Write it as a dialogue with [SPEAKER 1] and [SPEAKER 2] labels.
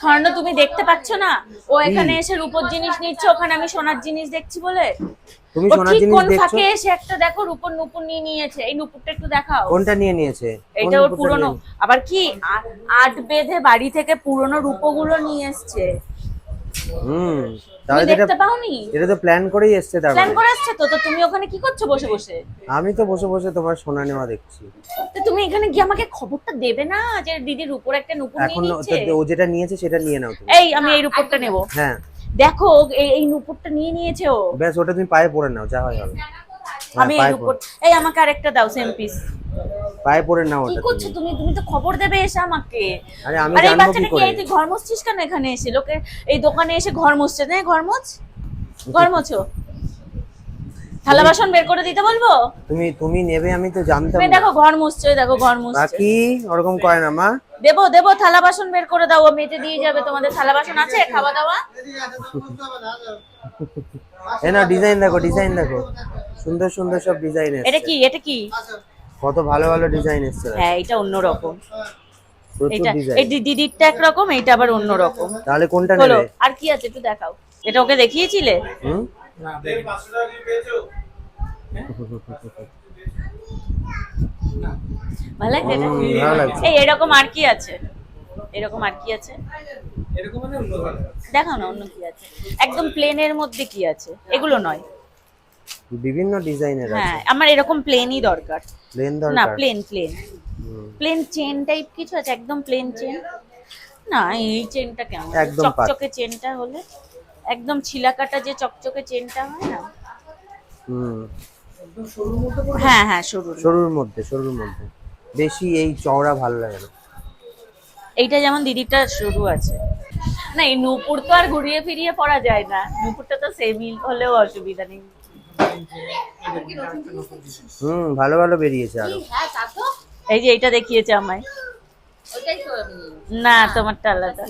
[SPEAKER 1] স্বর্ণ তুমি দেখতে পাচ্ছ না? ও এখানে এসে রূপোর জিনিস নিচ্ছে ওখানে আমি সোনার জিনিস দেখছি বলে?
[SPEAKER 2] তুমি সোনার জিনিস দেখছ?
[SPEAKER 1] কোন ফাঁকে এসে একটা দেখো রূপোর নুপুর নিয়ে নিয়েছে। এই নুপুরটা একটু দেখাও।
[SPEAKER 2] কোনটা নিয়ে নিয়েছে?
[SPEAKER 1] এটা ওর পুরনো। আবার কি? আট বেঁধে বাড়ি থেকে পুরনো রূপোগুলো নিয়ে এসছে।
[SPEAKER 2] হুম। তাহলে
[SPEAKER 1] দেখতে পাওনি?
[SPEAKER 2] এটা তো প্ল্যান করেই এসছে তার
[SPEAKER 1] প্ল্যান। করে এসছে তো? তো তুমি ওখানে কি করছ বসে বসে?
[SPEAKER 2] আমি তো বসে বসে তোমার সোনা নেওয়া দেখছি।
[SPEAKER 1] তো তুমি এখানে গিয়ে আমাকে খবরটা দেবে না যে দিদির উপর একটা নুপুর নিয়ে
[SPEAKER 2] এখন
[SPEAKER 1] নিচ্ছে?
[SPEAKER 2] তো ও যেটা নিয়েছে সেটা নিয়ে নাও তুমি।
[SPEAKER 1] এই আমি এই নেব
[SPEAKER 2] হ্যাঁ।
[SPEAKER 1] দেখো এই এই নুপুরটা নিয়ে নিয়েছে ও।
[SPEAKER 2] ব্যাস ওটা তুমি পায়ে পড়ে নাও যা হয় হবে। হ্যাঁ,
[SPEAKER 1] আমি এই
[SPEAKER 2] পায়ে
[SPEAKER 1] রূপর
[SPEAKER 2] পরে-
[SPEAKER 1] এই আমাকে আরেকটা দাও সেম পিস
[SPEAKER 2] পায়ে পরে নাও
[SPEAKER 1] কি করছ
[SPEAKER 2] তুমি।
[SPEAKER 1] তুমি? তো খবর দেবে এসে আমাকে।
[SPEAKER 2] আরে আমি জানব কি করে?
[SPEAKER 1] তুই ঘর মুছছিস কেন এখানে এসে? লোকে এই দোকানে এসে ঘর মুছছে না? ঘর মুছ। ঘর মোছো। থালা বাসন বের করে দিতে বলব?
[SPEAKER 2] তুমি তুমি নেবে আমি তো জানতাম
[SPEAKER 1] তুমি
[SPEAKER 2] না।
[SPEAKER 1] দেখো ঘর মুছছে দেখো ঘর মুছছে।
[SPEAKER 2] বাকি ওরকম করে না মা।
[SPEAKER 1] দেবো দেবো থালা বাসন বের করে দাও। মেজে দিয়ে যাবে তোমাদের থালা বাসন আছে খাওয়া দাওয়া?
[SPEAKER 2] এ না ডিজাইন দেখো ডিজাইন দেখো। সুন্দর সুন্দর সব ডিজাইন
[SPEAKER 1] এটা কি? এটা কি?
[SPEAKER 2] কত ভালো ভালো ডিজাইন এসছে
[SPEAKER 1] হ্যাঁ এটা অন্যরকম। এটা এই দিদিরটা একরকম এইটা আবার অন্যরকম।
[SPEAKER 2] তাহলে কোনটা নেবে?
[SPEAKER 1] আর কি আছে একটু দেখাও। এটা ওকে দেখিয়েছিলে? এটা?
[SPEAKER 2] হুম, ভালো লাগছে।
[SPEAKER 1] এই এরকম আর কি আছে? এরকম আর কি আছে? দেখাও না অন্য কি আছে? একদম প্লেনের মধ্যে কি আছে? এগুলো নয়।
[SPEAKER 2] বিভিন্ন ডিজাইনের আছে।
[SPEAKER 1] হ্যাঁ আমার এরকম প্লেনই দরকার।
[SPEAKER 2] প্লেন দরকার?
[SPEAKER 1] না plain
[SPEAKER 2] plain
[SPEAKER 1] plain chain type কিছু আছে? একদম প্লেন চেন না এই চেনটা কেমন?
[SPEAKER 2] একদম
[SPEAKER 1] চকচকে চেনটা হলে? একদম ছিলাকাটা যে চকচকে চেনটা হয় না?
[SPEAKER 2] হুম।
[SPEAKER 1] হ্যাঁ হ্যাঁ সরু
[SPEAKER 2] সরুর মধ্যে সরুর মধ্যে। বেশি এই চওড়া ভালো লাগে না।
[SPEAKER 1] এইটা যেমন দিদিটা সরু আছে। না এই নূপুর তো আর ঘুরিয়ে ফিরিয়ে পরা যায় না। নূপুরটা তো সেমি হলেও অসুবিধা নেই।
[SPEAKER 2] হুম ভালো ভালো বেরিয়েছে আরও।
[SPEAKER 1] এই যে এটা দেখিয়েছে আমায়। না তোমারটা আলাদা।